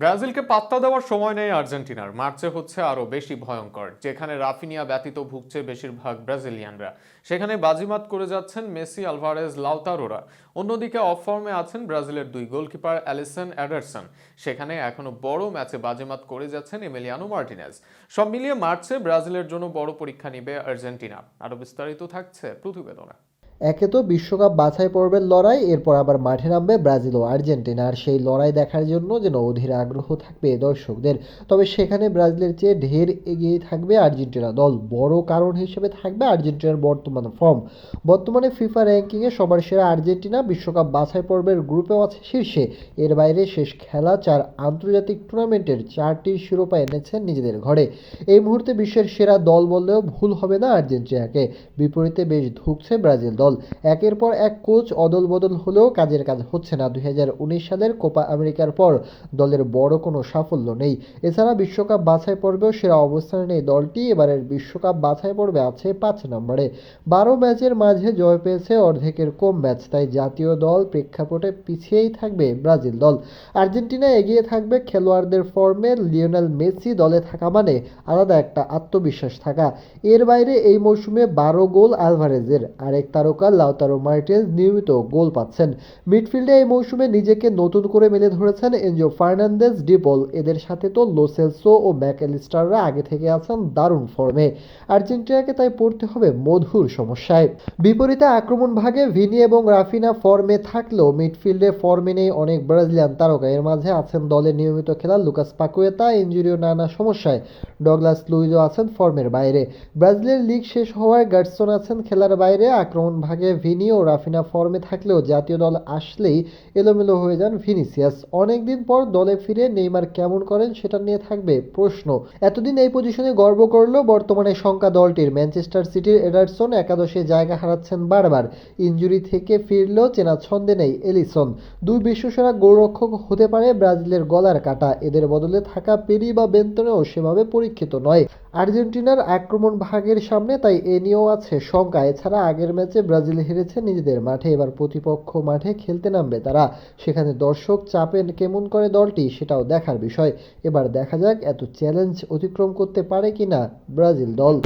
ব্রাজিলকে পাত্তা দেওয়ার সময় নেই আর্জেন্টিনার। মার্চে হচ্ছে আরও বেশি ভয়ঙ্কর, যেখানে রাফিনিয়া ব্যতীত ভুগছে বেশিরভাগ ব্রাজিলিয়ানরা। সেখানে বাজিমাত করে যাচ্ছেন মেসি, আলভারেজ, লাউতারোরা। অন্যদিকে অফ ফর্মে আছেন ব্রাজিলের দুই গোলকিপার অ্যালিসন অ্যাডারসন। সেখানে এখনও বড় ম্যাচে বাজিমাত করে যাচ্ছেন এমিলিয়ানো মার্টিনেজ। সব মিলিয়ে মার্চে ব্রাজিলের জন্য বড় পরীক্ষা নিবে আর্জেন্টিনা। আরও বিস্তারিত থাকছে প্রতিবেদনে। একে তো বিশ্বকাপ বাছাই পর্বের লড়াই, এরপর আবার মাঠে নামবে ব্রাজিল ও আর্জেন্টিনার সেই লড়াই দেখার জন্য যেন অধীর আগ্রহ থাকবে দর্শকদের। তবে সেখানে ব্রাজিলের চেয়ে ঢের এগিয়ে থাকবে আর্জেন্টিনা দল। বড় কারণ হিসেবে থাকবে আর্জেন্টিনার বর্তমান ফর্ম। বর্তমানে ফিফা র্যাঙ্কিংয়ে সবার সেরা আর্জেন্টিনা বিশ্বকাপ বাছাই পর্বের গ্রুপেও আছে শীর্ষে। এর বাইরে শেষ খেলা চার আন্তর্জাতিক টুর্নামেন্টের চারটি শিরোপা এনেছেন নিজেদের ঘরে। এই মুহূর্তে বিশ্বের সেরা দল বললেও ভুল হবে না আর্জেন্টিনাকে। বিপরীতে বেশ ধুঁকছে ব্রাজিল দল। একের পর এক কোচ অদল বদল হলেও কাজের কাজ হচ্ছে না। দুই সালের কোপা আমেরিকার পর দলের বড় কোনো সাফল্য নেই। এছাড়া বিশ্বকাপ বাছাই পর্বেও সেরা অবস্থানে নেই দলটি। এবারের বিশ্বকাপ বাছাই পর্বে আছে পাঁচ নম্বরে। বারো ম্যাচের মাঝে জয় পেয়েছে অর্ধেকের কম ম্যাচ, তাই জাতীয় দল প্রেক্ষাপটে পিছিয়েই থাকবে ব্রাজিল দল। আর্জেন্টিনা এগিয়ে থাকবে খেলোয়াড়দের ফর্মে। লিওনেল মেসি দলে থাকা মানে আলাদা একটা আত্মবিশ্বাস থাকা। এর বাইরে এই মৌসুমে বারো গোল আলভারেজের আরেক তারকা লাউতারো মার্টিনেজ নিয়মিত গোল পাচ্ছেন। মিডফিল্ডে এই মৌসুমে নিজেকে নতুন করে মেলে ধরেছেন এনজো ফার্নান্দেজ, ডিপল। এদের সাথে তো লোসেলসো ও ম্যাকেলিস্টাররা আগে থেকে আছেন দারুণ ফর্মে। আর্জেন্টিনাকে তাই পড়তে হবে মধুর সমস্যায়। বিপরীতে আক্রমণ ভাগে ভিনি এবং রাফিনা ফর্মে থাকলেও মিডফিল্ডে ফর্মে নেই অনেক ব্রাজিলিয়ান তারকা। এর মাঝে আছেন দলে নিয়মিত খেলা লুকাস পাকুয়েতা, ইঞ্জুরিও নানা সমস্যায়। ডগলাস লুইজও আছেন ফর্মের বাইরে। ব্রাজিলের লিগ শেষ হওয়ায় গার্ডসন আছেন খেলার বাইরে। আক্রমণ ভাগে ভিনি ও রাফিনা ফর্মে থাকলেও জাতীয় দল আসলেই এলোমেলো হয়ে যান ভিনিসিয়াস। অনেকদিন পর দলে ফিরে নেইমার কেমন করেন সেটা নিয়ে থাকবে প্রশ্ন। এতদিন এই পজিশনে গর্ব করলেও বর্তমানে শঙ্কা দলটির। ম্যানচেস্টার সিটির এডারসন একাদশে জায়গা হারাচ্ছেন বারবার। ইঞ্জুরি থেকে ফিরলেও চেনা ছন্দে নেই এলিসন। দুই বিশ্বসেরা গোলরক্ষক হতে পারে ব্রাজিলের গলার কাটা। এদের বদলে থাকা পেরি বা বেন্তনেও সেভাবে পরীক্ষিত নয়। আর্জেন্টিনার আক্রমণ ভাগের সামনে, তাই এ নিয়েও আছে শঙ্কা। এছাড়া আগের ম্যাচে ব্রাজিল হেরেছে নিজেদের মাঠে, এবার প্রতিপক্ষ মাঠে খেলতে নামবে তারা। সেখানে দর্শক চাপেন কেমন করে দলটি সেটাও দেখার বিষয়। এবার দেখা যাক, এত চ্যালেঞ্জ অতিক্রম করতে পারে কিনা ব্রাজিল দল।